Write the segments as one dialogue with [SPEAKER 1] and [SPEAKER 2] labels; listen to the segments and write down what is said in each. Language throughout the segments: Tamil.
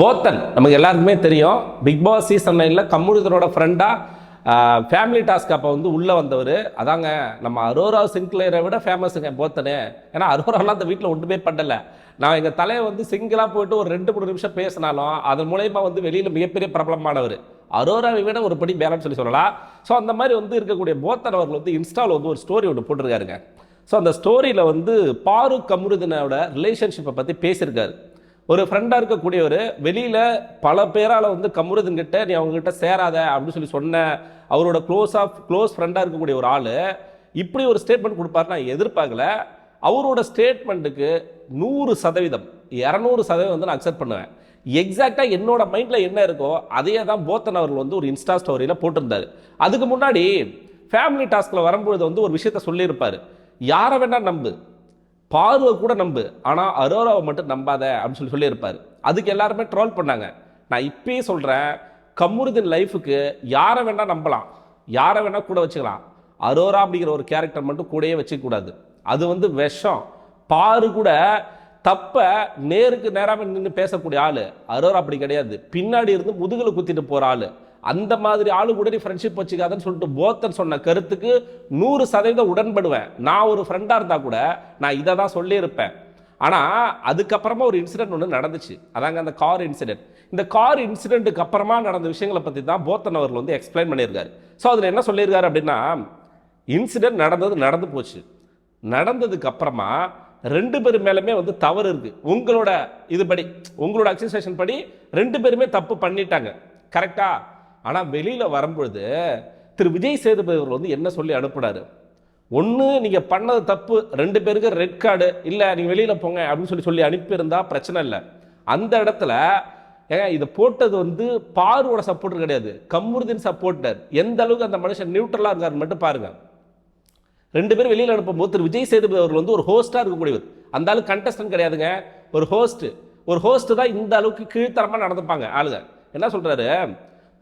[SPEAKER 1] போத்தன் நமக்கு எல்லாருக்குமே தெரியும். பிக் பாஸ் சீசன் நைனில் கம்முனிதனோட ஃப்ரெண்டாக ஃபேமிலி டாஸ்க் அப்போ வந்து உள்ளே வந்தவர். அதாங்க நம்ம அரோரா சிங்க்ளேரை விட ஃபேமஸுங்க போத்தனு. ஏன்னா அரோராலாம் அந்த வீட்டில் ஒன்றுமே பண்ணலை. நான் எங்கள் தலையை வந்து சிங்கிளாக போயிட்டு ஒரு ரெண்டு மூணு நிமிஷம் பேசினாலும் அதன் மூலயமா வந்து வெளியில் மிகப்பெரிய பிரபலமானவர். அரோராவை விட ஒரு படி பேலன்ஸ் சொல்லி சொல்லலாம் ஸோ அந்த மாதிரி வந்து இருக்கக்கூடிய போத்தன் அவர்கள் வந்து இன்ஸ்டாவில் வந்து ஒரு ஸ்டோரி ஒன்று போட்டிருக்காருங்க. ஸோ அந்த ஸ்டோரியில் வந்து பாரு கமருதனோட ரிலேஷன்ஷிப்பை பற்றி பேசியிருக்காரு. ஒரு ஃப்ரெண்டாக இருக்கக்கூடியவர் வெளியில் பல பேரால் வந்து கமருதன் நீ அவங்ககிட்ட சேராத அப்படின்னு சொல்லி சொன்ன அவரோட க்ளோஸ் ஆஃப் க்ளோஸ் ஃப்ரெண்டாக இருக்கக்கூடிய ஒரு ஆள் இப்படி ஒரு ஸ்டேட்மெண்ட் கொடுப்பாரு நான் எதிர்பார்க்கல. அவரோட ஸ்டேட்மெண்ட்டுக்கு நூறு சதவீதம் இரநூறு சதவீதம் வந்து நான் அக்செப்ட் பண்ணுவேன். எக்ஸாக்டாக என்னோட மைண்டில் என்ன இருக்கோ அதையே தான் போத்தன் அவர்கள் வந்து ஒரு இன்ஸ்டா ஸ்டோரியில் போட்டிருந்தாரு. அதுக்கு முன்னாடி ஃபேமிலி டாஸ்கில் வரும்பொழுது வந்து ஒரு விஷயத்த சொல்லியிருப்பார். யாரை வேணால் நம்பு பார்வை கூட நம்பு. ஆனால் அரோராவை மட்டும் நம்பாத அப்படின்னு சொல்லி சொல்லியிருப்பார். அதுக்கு எல்லாருமே ட்ரோல் பண்ணாங்க. நான் இப்பயே சொல்கிறேன் கம்முருதின் லைஃபுக்கு யாரை வேணால் நம்பலாம். யாரை வேணால் கூட வச்சுக்கலாம். அரோரா அப்படிங்கிற ஒரு கேரக்டர் மட்டும் கூடயே வச்சுக்கூடாது அது வந்து விஷம். பாரு கூட தப்ப நேருக்கு நேராக நின்று பேசக்கூடிய ஆள். அரோரா அப்படி கிடையாது. பின்னாடி இருந்து முதுகில் குத்திட்டு போகிற ஆள். அந்த மாதிரி ஆளு கூட நீ ஃப்ரெண்ட்ஷிப் வச்சுக்காதன்னு சொல்லிட்டு போத்தன் சொன்ன கருத்துக்கு நூறு சதவீதம் உடன்படுவேன். நான் ஒரு ஃப்ரெண்டாக இருந்தால் கூட நான் இதை தான் சொல்லியிருப்பேன். ஆனால் அதுக்கப்புறமா ஒரு இன்சிடென்ட் ஒன்று நடந்துச்சு. அதாங்க அந்த கார் இன்சிடென்ட் இந்த கார் இன்சிடென்ட்டுக்கு அப்புறமா நடந்த விஷயங்களை பற்றி தான் போத்தன் அவர்கள் வந்து எக்ஸ்பிளைன் பண்ணியிருக்காரு. ஸோ அதில் என்ன சொல்லியிருக்காரு அப்படின்னா இன்சிடென்ட் நடந்தது நடந்து போச்சு. நடந்ததுக்கு அப்புறமா ரெண்டு பேர் மேலுமே வந்து தவறு இருக்குது உங்களோட இதுபடி உங்களோட அக்சசேஷன் படி ரெண்டு பேருமே தப்பு பண்ணிட்டாங்க. கரெக்டாக ஆனால் வெளியில் வரும்பொழுது திரு விஜய் சேதுபதி அவர்கள் வந்து என்ன சொல்லி அனுப்புனாரு? ஒன்று நீங்கள் பண்ணது தப்பு ரெண்டு பேருக்கு ரெட் கார்டு இல்லை நீங்கள் வெளியில் போங்க அப்படின்னு சொல்லி சொல்லி அனுப்பியிருந்தா பிரச்சனை இல்லை. அந்த இடத்துல ஏங்க இதை போட்டது வந்து பாருவோட சப்போர்ட்டர் கிடையாது. கம்முருதின் சப்போர்ட்டர் எந்த அளவுக்கு அந்த மனுஷன் நியூட்ரலாக இருக்காருன்னு மட்டும் பாருங்க. ரெண்டு பேரும் வெளியில் அனுப்பும்போது திரு விஜய் சேதுபதி அவர்கள் வந்து ஒரு ஹோஸ்ட்டாக இருக்கக்கூடியவர். அந்த அளவுக்கு கண்டஸ்டன்ட் கிடையாதுங்க. ஒரு ஹோஸ்ட்டு ஒரு ஹோஸ்ட்டு தான் இந்த அளவுக்கு கீழ்த்தரமாக நடந்துப்பாங்க ஆளுங்க. என்ன சொல்கிறாரு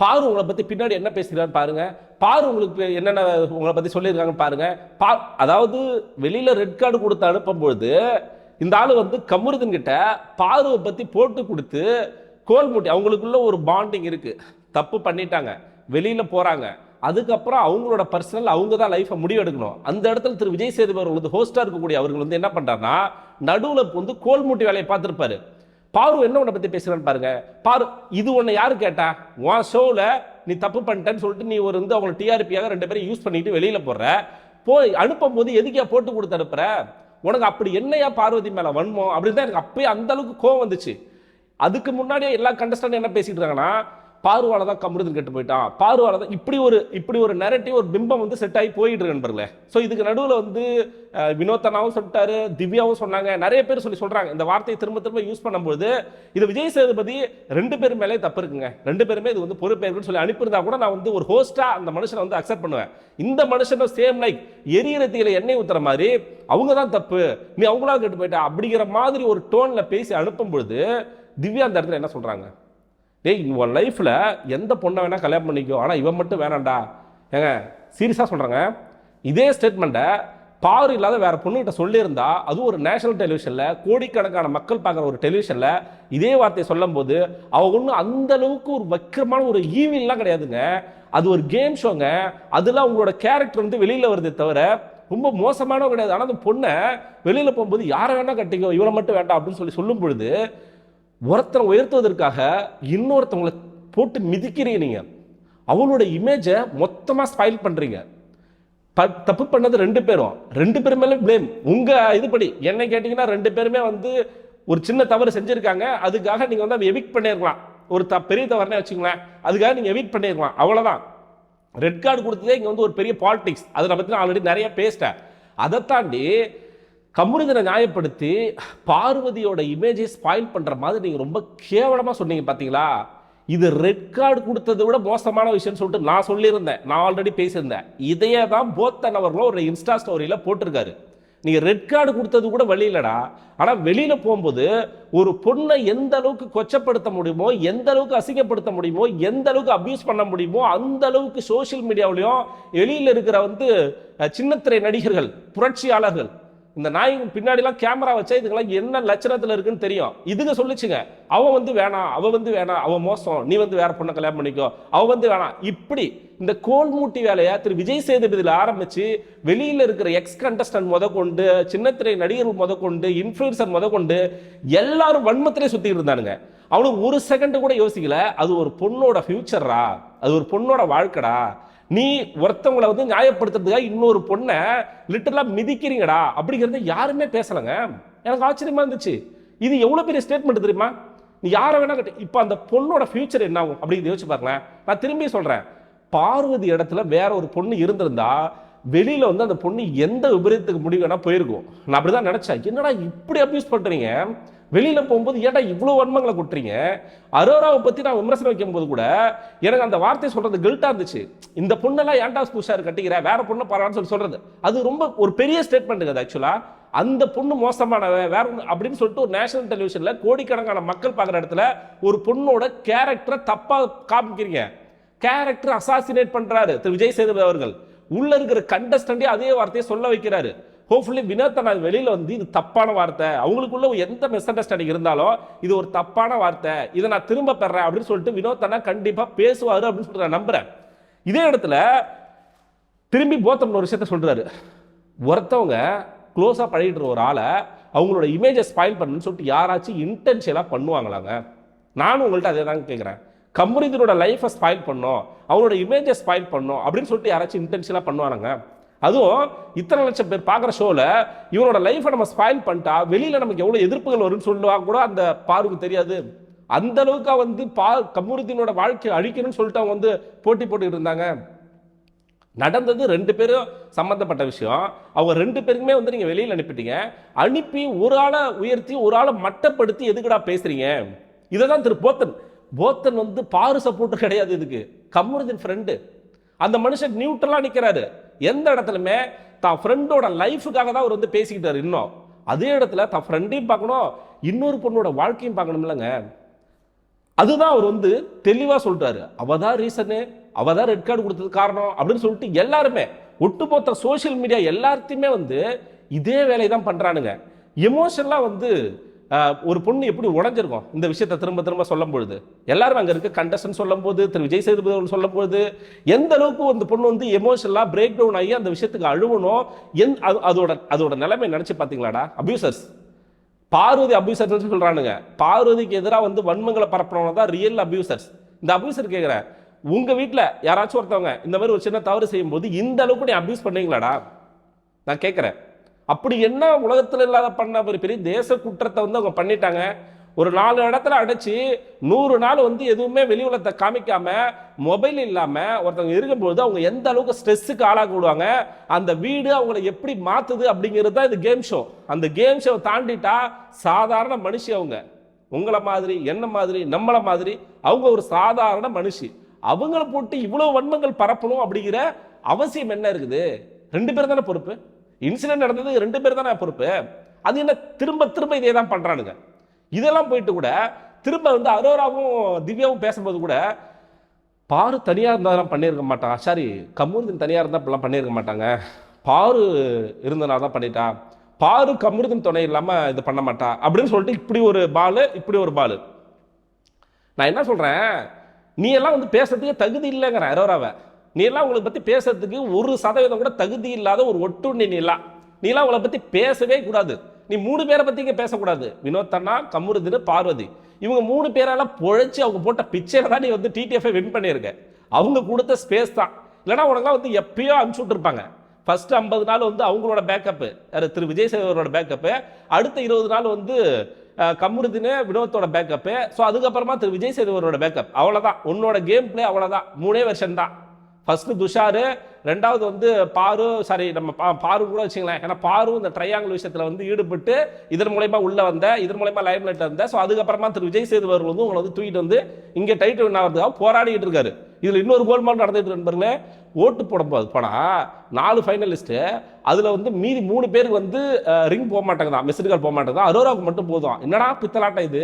[SPEAKER 1] பாரு உங்களை பற்றி பின்னாடி என்ன பேசுகிறான்னு பாருங்கள் பாரு உங்களுக்கு என்னென்ன உங்களை பற்றி சொல்லியிருக்காங்கன்னு பாருங்கள் பா அதாவது வெளியில் ரெட் கார்டு கொடுத்து அனுப்பும்பொழுது இந்த ஆள் வந்து கமருதன் கிட்ட பாருவை பற்றி போட்டு கொடுத்து கோல் மூட்டி அவங்களுக்குள்ள ஒரு பாண்டிங் இருக்குது தப்பு பண்ணிட்டாங்க. வெளியில் போகிறாங்க அதுக்கப்புறம் அவங்களோட பர்சனல் அவங்க தான் லைஃப்பை முடிவெடுக்கணும். அந்த இடத்துல திரு. விஜய் சேதுபதி அவர்கள் வந்து ஹோஸ்டாக இருக்கக்கூடிய அவர்கள் வந்து என்ன பண்ணுறாருன்னா நடுவில் வந்து கோல் மூட்டி வேலையை பார்த்துருப்பாரு. பாரு என்ன உன்னை பத்தி பேசுகிறான்னு பாருங்க. பாரு இது உன்னை யாரு கேட்டா? உன் ஷோவில் நீ தப்பு பண்ணிட்டேன்னு சொல்லிட்டு நீ ஒரு வந்து அவங்க டிஆர்பியாக ரெண்டு பேரும் யூஸ் பண்ணிட்டு வெளியில போடுற போய் அனுப்பும் போது எதுக்கே போட்டு கொடுத்து அனுப்புற? உனக்கு அப்படி என்னையா பார்வதி மேல வன்மம்? அப்படின்னு தான் எனக்கு அப்பயே அந்த அளவுக்கு கோவம் வந்துச்சு. அதுக்கு முன்னாடியே எல்லா கண்டஸ்டன்ட் என்ன பேசிட்டு இருக்காங்கன்னா பார்வால தான் கமருதன் கெட்டு போயிட்டான். பார்வால தான் இப்படி ஒரு இப்படி ஒரு நெரட்டிவ் ஒரு பிம்பம் வந்து செட் ஆகி போயிட்டு இருக்கு நண்பர்களே. ஸோ இதுக்கு நடுவில் வந்து வினோத்தனாவும் சொல்லிட்டாரு திவ்யாவும் சொன்னாங்க. நிறைய பேர் சொல்லி சொல்றாங்க. இந்த வார்த்தையை திரும்ப திரும்ப யூஸ் பண்ணும்போது இது விஜய் சேதுபதி ரெண்டு பேர் மேலே தப்பு இருக்குங்க. ரெண்டு பேருமே இது வந்து பொறுப்பேற்குன்னு சொல்லி அனுப்பியிருந்தா கூட நான் வந்து ஒரு ஹோஸ்டா அந்த மனுஷனை வந்து அக்செப்ட் பண்ணுவேன். இந்த மனுஷனும் சேம் லைக் எரியற தீயில எண்ணெய் ஊத்துற மாதிரி அவங்க தான் தப்பு. நீ அவங்களால கெட்டு போயிட்டா. அப்படிங்கிற மாதிரி ஒரு டோன்ல பேசி அனுப்பும் பொழுது திவ்யா அந்த இடத்துல என்ன சொல்றாங்க? டேய் உன் லைஃப்பில் எந்த பொண்ணை வேணால் கல்யாணம் பண்ணிக்கோ ஆனால் இவன் மட்டும் வேணாண்டா ஏங்க சீரியஸாக சொல்கிறேங்க இதே ஸ்டேட்மெண்ட்டை பாரு இல்லாத வேற பொண்ணுகிட்ட சொல்லியிருந்தா அதுவும் ஒரு நேஷனல் டெலிவிஷனில் கோடிக்கணக்கான மக்கள் பார்க்குற ஒரு டெலிவிஷனில் இதே வார்த்தையை சொல்லும்போது அவள் ஒன்றும் அந்த அளவுக்கு ஒரு வக்கிரமான ஒரு ஈவில்லாம் கிடையாதுங்க. அது ஒரு கேம் ஷோங்க அதில் உங்களோட கேரக்டர் வந்து வெளியில் வருதே தவிர ரொம்ப மோசமானவங்க கிடையாது. ஆனால் அந்த பொண்ணை வெளியில் போகும்போது யாரை வேணால் கட்டிக்கோ இவனை மட்டும் வேண்டாம் அப்படின்னு சொல்லி சொல்லும் பொழுது ஒருத்தனை உயர்த்துவதற்காக இன்னொருத்தவங்களை போட்டு மிதிக்கிறீங்க நீங்கள் அவளோட இமேஜை மொத்தமாக ஸ்பாயில் பண்ணுறீங்க ப- தப்பு பண்ணது ரெண்டு பேரும். ரெண்டு பேர் மேலே ப்ளேம் உங்கள் இதுபடி என்ன கேட்டிங்கன்னா ரெண்டு பேருமே வந்து ஒரு சின்ன தவறு செஞ்சுருக்காங்க. அதுக்காக நீங்கள் வந்து அதை எவிக்ட் பண்ணியிருக்கலாம் ஒரு த பெரிய தவறுனே வச்சுங்களேன் அதுக்காக நீங்கள் எவிக்ட் பண்ணியிருக்கலாம் அவ்வளோதான் ரெட் கார்டு கொடுத்ததே இங்கே வந்து ஒரு பெரிய பாலிடிக்ஸ் அதை நான் பத்தி ஆல்ரெடி நிறைய பேசிட்டேன். அதை தாண்டி கம்முனிதனை நியாயப்படுத்தி பார்வதியோட இமேஜை ஸ்பாயில் பண்ணுற மாதிரி நீங்கள் ரொம்ப கேவலமாக சொன்னீங்க பார்த்தீங்களா இது ரெட் கார்டு கொடுத்ததை விட மோசமான விஷயம்னு சொல்லிட்டு நான் சொல்லியிருந்தேன். நான் ஆல்ரெடி பேசியிருந்தேன். இதையே தான் போத்தன் அவர்களும் ஒரு இன்ஸ்டா ஸ்டோரியில் போட்டிருக்காரு. நீங்கள் ரெட் கார்டு கொடுத்தது கூட வெளியிலடா ஆனால் வெளியில் போகும்போது ஒரு பொண்ணை எந்த அளவுக்கு கொச்சப்படுத்த முடியுமோ எந்த அளவுக்கு அசிங்கப்படுத்த முடியுமோ எந்த அளவுக்கு அப்யூஸ் பண்ண முடியுமோ அந்த அளவுக்கு சோஷியல் மீடியாவிலையும் வெளியில் இருக்கிற வந்து சின்னத்திரை நடிகர்கள் புரட்சியாளர்கள் இந்த நாய்க்கு பின்னாடிலாம் கேமரா வச்சா இதுக்கெல்லாம் என்ன லட்சணத்தில் இருக்குன்னு தெரியும். இதுங்க சொல்லுச்சுங்க அவன் வந்து வேணாம் அவன் வந்து வேணாம் அவன் மோசம் நீ வந்து வேற பொண்ணை கல்யாணம் பண்ணிக்கோ அவன் வந்து வேணாம். இப்படி இந்த கோல் மூட்டி வேலையை திரு விஜய் சேதுபதியில் ஆரம்பிச்சு வெளியில் இருக்கிற எக்ஸ் கண்டஸ்டன்ட் முத கொண்டு சின்னத்திரை நடிகர்கள் முத கொண்டு இன்ஃப்ளூயன்சர் முத கொண்டு எல்லாரும் வன்மத்திலே சுற்றிட்டு இருந்தானுங்க. அவனுக்கு ஒரு செகண்ட் கூட யோசிக்கல அது ஒரு பொண்ணோட ஃபியூச்சரா அது ஒரு பொண்ணோட வாழ்க்கைடா? நீ ஒருத்தவங்களை வந்து நியாயப்படுத்துறதுக்காக இன்னொரு பொண்ணை லிட்டரலாக மிதிக்கிறீங்கடா அப்படிங்கிறத யாருமே பேசலைங்க. எனக்கு ஆச்சரியமா இருந்துச்சு. இது எவ்வளோ பெரிய ஸ்டேட்மெண்ட் தெரியுமா? நீ யாரை வேணா கட்டு இப்போ அந்த பொண்ணோட ஃபியூச்சர் என்ன ஆகும் அப்படின்னு யோசிச்சு பாருங்களேன். நான் திரும்பி சொல்கிறேன் பார்வதி இடத்துல வேற ஒரு பொண்ணு இருந்திருந்தா வெளியில் வந்து அந்த பொண்ணு எந்த விபரீதத்துக்கு முடிவு வேணால் போயிருக்கும். நான் அப்படிதான் நினச்சேன். என்னடா இப்படி அப்யூஸ் பண்ணுறீங்க வெளியில் போகும்போது ஏன்டா இவ்வளோ வன்மங்களை கொட்டுறீங்க? அரோராவை பற்றி நான் விமர்சனம் வைக்கும்போது கூட எனக்கு அந்த வார்த்தை சொல்கிறது கில்ட்டாக இருந்துச்சு. இந்த பொண்ணெல்லாம் ஏன்டா புஷார் கட்டிக்கிற? வேற பொண்ணை பரவான்னு சொல்லி சொல்கிறது அது ரொம்ப ஒரு பெரிய ஸ்டேட்மெண்ட் அது ஆக்சுவலாக அந்த பொண்ணு மோசமானவன் வேற ஒன்று அப்படின்னு சொல்லிட்டு ஒரு நேஷனல் டெலிவிஷனில் கோடிக்கணக்கான மக்கள் பார்க்குற இடத்துல ஒரு பொண்ணோட கேரக்டரை தப்பாக காமிக்கிறீங்க. கேரக்டர் அசாசினேட் பண்ணுறாரு திரு. விஜய் சேதுபதி அவர்கள். உள்ள இருக்கிற கண்டஸ்டண்டே அதே வார்த்தையை சொல்ல வைக்கிறாரு. ஹோப்ஃபுல்லி வினோத் நான் வெளியில் வந்து இது தப்பான வார்த்தை. அவங்களுக்குள்ள எந்த மிஸ் அண்டர்ஸ்டாண்டிங் இருந்தாலும் இது ஒரு தப்பான வார்த்தை. இதை நான் திரும்ப பெறேன் அப்படின்னு சொல்லிட்டு வினோத்தனா கண்டிப்பாக பேசுவார் அப்படின்னு சொல்லிட்டு நான் நம்புறேன். இதே இடத்துல திரும்பி போத்தம் ஒரு விஷயத்த சொல்றாரு. ஒருத்தவங்க க்ளோஸாக பழகிட்டு ஒரு ஆளை அவங்களோட இமேஜை ஸ்பாயில் பண்ணுன்னு சொல்லிட்டு யாராச்சும் இன்டென்ஷியலாக பண்ணுவாங்களாங்க? நானும் உங்கள்கிட்ட அதே தாங்க கேட்குறேன் கம்பெனிதனோட லைஃப்பை ஸ்பாயில் பண்ணோம். அவங்களோட இமேஜை ஸ்பாயில் பண்ணோம் அப்படின்னு சொல்லிட்டு யாராச்சும் இன்டென்ஷியலாக பண்ணுவானுங்க? அதுவும் இத்தனை லட்சம் பேர் பார்க்குற ஷோவில் இவரோட லைஃப்பை நம்ம ஸ்பாயில் பண்ணிட்டா வெளியில் நமக்கு எவ்வளோ எதிர்ப்புகள் வரும்னு சொல்லுவா கூட அந்த பாருக்கு தெரியாது. அந்த அளவுக்கு வந்து பா கமுருத்தினோட வாழ்க்கையை அழிக்கணும்னு சொல்லிட்டு அவங்க வந்து போட்டி போட்டுக்கிட்டு இருந்தாங்க. நடந்தது ரெண்டு பேரும் சம்மந்தப்பட்ட விஷயம். அவங்க ரெண்டு பேருக்குமே வந்து நீங்கள் வெளியில் அனுப்பிட்டீங்க. அனுப்பி ஒரு ஆளை உயர்த்தி ஒரு ஆளை மட்டப்படுத்தி எதுக்குடா பேசுகிறீங்க இதை தான் திரு போத்தன். போத்தன் வந்து பாரு சப்போர்ட்டு கிடையாது இதுக்கு. கமருதீன் ஃப்ரெண்டு அந்த மனுஷன் நியூட்ரலாக நிற்கிறாரு எந்த இடத்துலையுமே தான் ஃப்ரெண்டோட லைஃபுக்காக தான் அவர் வந்து பேசிக்கிட்டார் இன்னும். அதே இடத்துல தான் ஃப்ரெண்டையும் பார்க்கணும் இன்னொரு பொண்ணோட வாழ்க்கையும் பார்க்கணும் இல்லைங்க. அதுதான் அவர் வந்து தெளிவாக சொல்றாரு. அவ தான் ரீசனு அவ தான் ரெட் கார்டு கொடுத்தது காரணம் அப்படின்னு சொல்லிட்டு எல்லாருமே ஒட்டுமொத்த சோஷியல் மீடியா எல்லாத்தையுமே வந்து இதே வேலையை தான் பண்ணுறானுங்க எமோஷனலா வந்து ஒரு பொண்ணு எப்படி உடஞ்சிருக்கும்? இந்த விஷயத்த திரும்ப திரும்ப சொல்லும் பொழுது எல்லாரும் அங்கே இருக்க. கண்டஸ்டன் சொல்லும் போது திரு விஜய் சேதுபதி அவர்கள் சொல்லும் போது எந்த அளவுக்கு அந்த பொண்ணு வந்து எமோஷனலாக பிரேக் டவுன் ஆகி அந்த விஷயத்துக்கு அழுவணும்? எந் அது- அதோட அதோட நிலைமை நினச்சி பார்த்தீங்களாடா? அபியூசர்ஸ் பார்வதி அபியூசர்ஸ்னு சொல்கிறானுங்க பார்வதிக்கு எதிராக வந்து வன்மங்களை பரப்புறவங்க தான் ரியல் அபியூசர்ஸ் இந்த அபியூசர் கேட்குறேன் உங்கள் வீட்டில் யாராச்சும் ஒருத்தவங்க இந்த மாதிரி ஒரு சின்ன தவறு செய்யும் போது இந்த அளவுக்கு நீ அபியூஸ் பண்ணீங்களாடா? நான் கேட்குறேன் அப்படி என்ன உலகத்தில் இல்லாத பண்ண ஒரு பெரிய தேச குற்றத்தை வந்து அவங்க பண்ணிட்டாங்க. ஒரு நாலு இடத்துல அடைச்சு நூறு நாள் வந்து எதுவுமே வெளி உலகத்தை காமிக்காம மொபைல் இல்லாமல் ஒருத்தவங்க இருக்கும்போது அவங்க எந்த அளவுக்கு ஸ்ட்ரெஸ்ஸுக்கு ஆளாக விடுவாங்க அந்த வீடு அவங்கள எப்படி மாற்றுது அப்படிங்கிறது தான் இது கேம் ஷோ அந்த கேம் ஷோ தாண்டிட்டா சாதாரண மனுஷி அவங்க. உங்களை மாதிரி என்ன மாதிரி நம்மளை மாதிரி அவங்க ஒரு சாதாரண மனுஷி. அவங்கள போட்டு இவ்வளோ வன்மங்கள் பரப்பணும் அப்படிங்கிற அவசியம் என்ன இருக்குது? ரெண்டு பேரும் தானே பொறுப்பு? இன்சிடென்ட் நடந்தது ரெண்டு பேர் தானே பொறுப்பு. அது என்ன திரும்ப திரும்ப இதே தான் பண்ணுறானுங்க இதெல்லாம் போயிட்டு கூட திரும்ப வந்து அரோராவும் திவ்யாவும் பேசும்போது கூட பாரு தனியாக இருந்தாலும் பண்ணியிருக்க மாட்டான். சாரி கமுருதன் தனியாக இருந்தால் இப்பெல்லாம் பண்ணியிருக்க மாட்டாங்க. பாரு இருந்தனால தான் பண்ணிட்டா பாரு கமுருதன் துணை இல்லாமல் இது பண்ண மாட்டா அப்படின்னு சொல்லிட்டு இப்படி ஒரு பால் இப்படி ஒரு பால். நான் என்ன சொல்கிறேன் நீ எல்லாம் வந்து பேசுறதுக்கே தகுதி இல்லைங்கிற அரோராவை. நீ எல்லாம் உங்களை பற்றி பேசுறதுக்கு ஒரு சதவீதம் கூட தகுதி இல்லாத ஒரு ஒட்டுண்ணி நீலாம் நீலாம் உங்களை பற்றி பேசவே கூடாது. நீ மூணு பேரை பற்றி இங்கே பேசக்கூடாது. வினோத் அண்ணா பார்வதி. இவங்க மூணு பேரால் பொழைச்சி அவங்க போட்ட பிச்சையில தான் நீ வந்து டிடிஎஃப்ஐ வின் பண்ணியிருக்க. அவங்க கொடுத்த ஸ்பேஸ் தான். இல்லைன்னா உனக்குலாம் வந்து எப்பயோ அனுப்பிச்சு விட்டுருப்பாங்க. ஃபர்ஸ்ட் ஐம்பது நாள் வந்து அவங்களோட பேக்கப்பு திரு விஜய் சேவரோட பேக்கப்பு அடுத்த இருபது நாள் வந்து அஹ், வினோத்தோட பேக்கப்பு ஸோ அதுக்கப்புறமா திரு விஜய் சேதுவரோட பேக்கப் அவ்வளோதான் உன்னோட கேம் பிளே அவ்வளோதான் மூணே வருஷம் தான். ஃபஸ்ட்டு துஷாரு ரெண்டாவது வந்து பாரு சாரி நம்ம பா- பாரு கூட வச்சுங்களேன் ஏன்னா பாரு இந்த ட்ரையாங்கிள் விஷயத்தில் வந்து ஈடுபட்டு இதன் மூலயமா உள்ளே வந்த இதன் மூலயமா லைம் லைட்டில் இருந்தேன் ஸோ அதுக்கப்புறமா திரு விஜய் சேதுவர்கள் வந்து உங்களை வந்து தூக்கிட்டு வந்து இங்கே டைட்டில் வின் ஆகிறதுக்காக போராடிக்கிட்டு இருக்காரு. இதில் இன்னொரு கோல்மால் நடந்துட்டு நண்பர்களே ஓட்டு போட போனால் நாலு ஃபைனலிஸ்ட்டு அதில் வந்து மீதி மூணு பேருக்கு வந்து ரிங் போக மாட்டேங்குதான். மிஸ்டு கால் போக மாட்டேங்குதான். அரோராவுக்கு மட்டும் போதும். என்னடா பித்தலாட்டம் இது?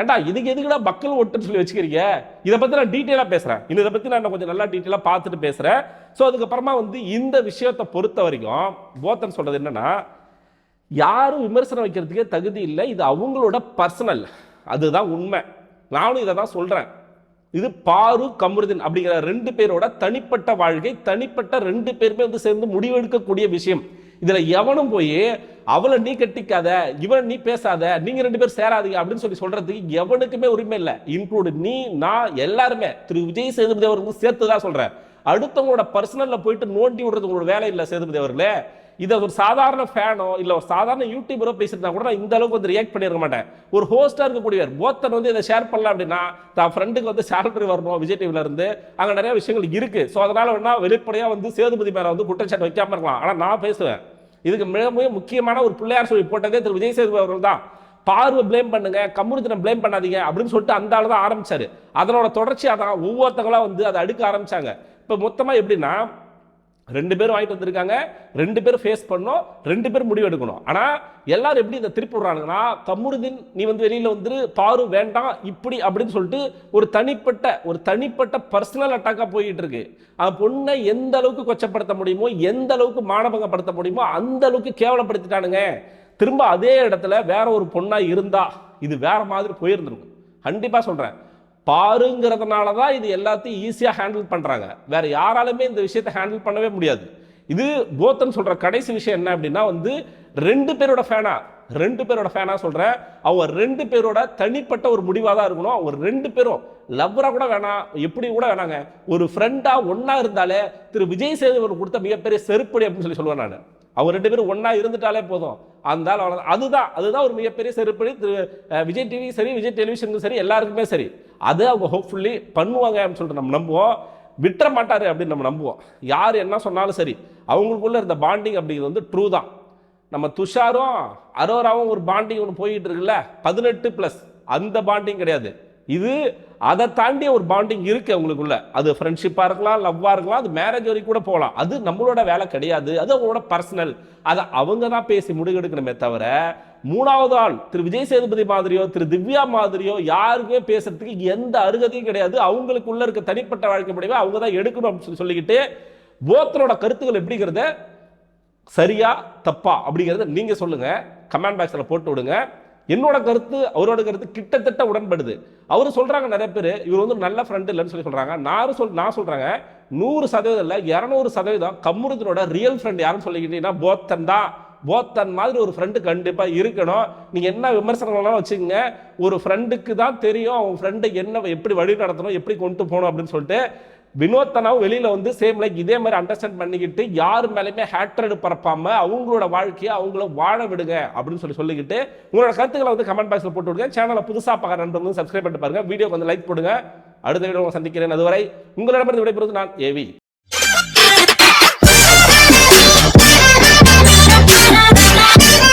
[SPEAKER 1] ஏன்டா இதுக்கு எதுக்குடா மக்கள் ஓட்டுன்னு சொல்லி வச்சுக்கிறீங்க? இதை பற்றி நான் டீட்டெயிலாக பேசுகிறேன் இதை பற்றி நான் இன்னும் கொஞ்சம் நல்லா டீட்டெயிலாக பார்த்துட்டு பேசுகிறேன் ஸோ அதுக்கப்புறமா வந்து இந்த விஷயத்தை பொறுத்த வரைக்கும் போத்தன் சொல்கிறது என்னென்னா யாரும் விமர்சனம் வைக்கிறதுக்கே தகுதி இல்லை. இது அவங்களோட பர்சனல் அதுதான் உண்மை. நானும் இதை தான் சொல்கிறேன் இது பாரு கமருதீன் அப்படிங்கிற ரெண்டு பேரோட தனிப்பட்ட வாழ்க்கை தனிப்பட்ட ரெண்டு பேருமே வந்து சேர்ந்து முடிவெடுக்கக்கூடிய விஷயம். இதில் எவனும் போய் அவளை நீ கட்டிக்காத இவனை நீ பேசாத நீங்கள் ரெண்டு பேரும் சேராதீங்க அப்படின்னு சொல்லி சொல்கிறதுக்கு எவனுக்குமே உரிமை இல்லை. இன்க்ளூடு நீ நான் எல்லாருமே. திரு. விஜய் சேதுபதி அவர்களுக்கு சேர்த்து தான் சொல்கிறேன் அடுத்தவங்களோட பர்சனலில் போயிட்டு நோண்டி விடுறது உங்களோட வேலை இல்லை சேதுபதி அவர்களே. இதை ஒரு சாதாரண ஃபேனோ இல்லை ஒரு சாதாரண யூடியூபரோ பேசியிருந்தா கூட நான் இந்த அளவுக்கு வந்து ரியாக்ட் பண்ணிருக்க மாட்டேன். ஒரு ஹோஸ்டா இருக்கக்கூடியவர் போத்தன் வந்து இதை ஷேர் பண்ணலாம் அப்படின்னா தான் ஃப்ரெண்டுக்கு வந்து சேலரி வரணும் விஜய் டிவில இருந்து நிறைய விஷயங்கள் இருக்கு. ஸோ அதனால வேணா வெளிப்படையாக வந்து சேதுபதி மேலே வந்து குற்றச்சாட்டு வைக்காம இருக்கலாம். ஆனால் நான் பேசுவேன். இதுக்கு மிக மிக முக்கியமான ஒரு பிள்ளையார் சொல்லி போட்டதே திரு. விஜய் சேதுபதி அவர்கள் தான். பார்வை ப்ளேம் பண்ணுங்க கம்யூனித்தினை ப்ளேம் பண்ணாதீங்க அப்படின்னு சொல்லிட்டு அந்த ஆள் தான் ஆரம்பிச்சாரு. அதனோட தொடர்ச்சியாக தான் ஒவ்வொருத்தங்களா வந்து அதை அடுக்க ஆரம்பிச்சாங்க. இப்போ மொத்தமாக எப்படின்னா ரெண்டு பேரும் வாங்கிட்டு வந்திருக்காங்க ரெண்டு பேரும் ஃபேஸ் பண்ணோம் ரெண்டு பேரும் முடிவு எடுக்கணும். ஆனால் எல்லாரும் எப்படி இதை திருப்பி விடுறாங்கன்னா கமுருதீன் நீ வந்து வெளியில் வந்து பாரு வேண்டாம் இப்படி அப்படின்னு சொல்லிட்டு ஒரு தனிப்பட்ட ஒரு தனிப்பட்ட பர்சனல் அட்டாக்காக போயிட்டு இருக்கு. அந்த பொண்ணை எந்த அளவுக்கு கொச்சப்படுத்த முடியுமோ எந்த அளவுக்கு மானபங்கப்படுத்த முடியுமோ அந்த அளவுக்கு கேவலப்படுத்திட்டானுங்க. திரும்ப அதே இடத்துல வேற ஒரு பொண்ணாக இருந்தா இது வேற மாதிரி போயிருந்துருக்கும். கண்டிப்பாக சொல்கிறேன் பாருங்கிறதுனால தான் இது எல்லாத்தையும் ஈஸியாக ஹேண்டில் பண்ணுறாங்க வேறு யாராலுமே இந்த விஷயத்தை ஹேண்டில் பண்ணவே முடியாது. இது கோத்தன் சொல்கிற கடைசி விஷயம் என்ன அப்படின்னா வந்து ரெண்டு பேரோட ஃபேனா ரெண்டு பேரோட ஃபேனா சொல்கிறேன் அவங்க ரெண்டு பேரோட தனிப்பட்ட ஒரு முடிவாக தான் இருக்கணும். அவங்க ரெண்டு பேரும் லவ்வராக கூட வேணாம் எப்படி கூட வேணாங்க. ஒரு ஃப்ரெண்டாக ஒன்றா இருந்தாலே திரு விஜய் சேதுவர் கொடுத்த மிகப்பெரிய செருப்படி அப்படின்னு சொல்லி சொல்லுவேன் நான். அவங்க ரெண்டு பேரும் ஒன்றா இருந்துட்டாலே போதும். அந்த அவ்வளோ அதுதான் அதுதான் ஒரு மிகப்பெரிய செருப்படி. திரு விஜய் டிவி சரி விஜய் டெலிவிஷனுக்கும் சரி எல்லாருக்குமே சரி. அதை அவங்க ஹோப்ஃபுல்லி பண்ணுவாங்க அப்படின்னு சொல்லிட்டு நம்ம நம்புவோம். விட்டுற மாட்டார் அப்படின்னு நம்ம நம்புவோம். யார் என்ன சொன்னாலும் சரி அவங்களுக்குள்ளே இருந்த பாண்டிங் அப்படிங்கிறது வந்து ட்ரூ தான். நம்ம துஷாரும் அரோராவும் ஒரு பாண்டிங் ஒன்று போயிட்டு இருக்குல்ல பதினெட்டு ப்ளஸ் அந்த பாண்டிங் கிடையாது. இது அதை தாண்டிய ஒரு பாண்டிங் இருக்கு அவங்களுக்குள்ள. அது ஃப்ரெண்ட்ஷிப்பாக இருக்கலாம் லவ்வாக இருக்கலாம் அது மேரேஜ் வரைக்கும் கூட போகலாம். அது நம்மளோட வேலை கிடையாது. அது அவங்களோட பர்சனல் அதை அவங்க தான் பேசி முடிவெடுக்கணுமே தவிர மூணாவது ஆள் திரு விஜய் சேதுபதி மாதிரியோ திரு திவ்யா மாதிரியோ யாருக்குமே பேசுறதுக்கு எந்த அருகதையும் கிடையாது. அவங்களுக்குள்ள இருக்க தனிப்பட்ட வாழ்க்கை முடிவை அவங்க தான் எடுக்கணும் அப்படின்னு சொல்லி சொல்லிக்கிட்டு போத்தனோட கருத்துக்கள் எப்படிங்கிறத சரியா தப்பா அப்படிங்கிறத நீங்க சொல்லுங்க. கமெண்ட் பாக்ஸில் போட்டு விடுங்க. என்னோட கருத்து அவரோட கருத்து கிட்டத்தட்ட உடன்படுது. அவர் சொல்றாங்க நிறைய பேர் இவர் வந்து நல்ல ஃப்ரெண்ட் இல்லைன்னு சொல்லி சொல்றாங்க. நான் சொல் நான் சொல்றாங்க நூறு சதவீதம் இல்லை இரநூறு சதவீதம் கம்முருதனோட ரியல் ஃப்ரெண்ட் யாருன்னு சொல்லிக்கிட்டீங்கன்னா போத்தன் தான். போத்தன் மாதிரி ஒரு ஃப்ரெண்டு கண்டிப்பாக இருக்கணும். நீங்கள் என்ன விமர்சனங்கள்லாம் வச்சுக்கோங்க. ஒரு ஃப்ரெண்டுக்கு தான் தெரியும் அவங்க ஃப்ரெண்டை என்ன எப்படி வழி நடத்தணும் எப்படி கொண்டு போகணும் அப்படின்னு சொல்லிட்டு வினோத்தனாவும் வெளியில் வந்து சேம் லைக் இதே மாதிரி அண்டர்ஸ்டாண்ட் பண்ணிக்கிட்டு யார் மேலேயுமே ஹேட்ரடு பரப்பாம அவங்களோட வாழ்க்கையை அவங்கள வாழ விடுங்க அப்படின்னு சொல்லி சொல்லிக்கிட்டு உங்களோட கருத்துக்களை வந்து கமெண்ட் பாக்ஸில் போட்டு விடுங்க. சேனலை புதுசாக பார்க்குற நண்பர்கள் சப்ஸ்கிரைப் பண்ணிட்டு பாருங்க. வீடியோக்கு வந்து லைக் போடுங்க. அடுத்த வீடியோ சந்திக்கிறேன். அதுவரை உங்களிடமிருந்து விடைபெறுவது நான் ஏவி Yeah.